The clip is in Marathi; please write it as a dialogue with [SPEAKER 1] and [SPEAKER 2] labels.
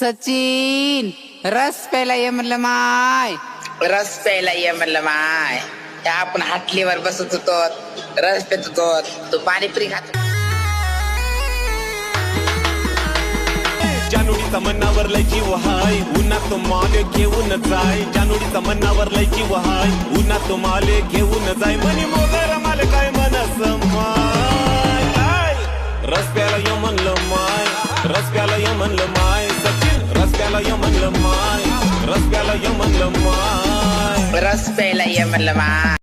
[SPEAKER 1] सचिन रस प्यायला ये म्हणलं माय.
[SPEAKER 2] रस प्यायला ये म्हणलं माय. त्या आपण हाटलीवर बसत होतो. रस पेत होतो. तू पाणीपुरी खात
[SPEAKER 3] जानुडीचा मनावर लय जीव हाय. उन्हात माले घेऊन जाय. जानुडीचा मनावर लय जीव हाय. उन्हात माले घेऊन जाय. म्हणी मोगर माल काय मनस माय. आय. रस्त्याला ये म्हणलं माय. रस्त्याला ये म्हणलं माय. रस्त्याला ये म्हणलं माय रस्त्याला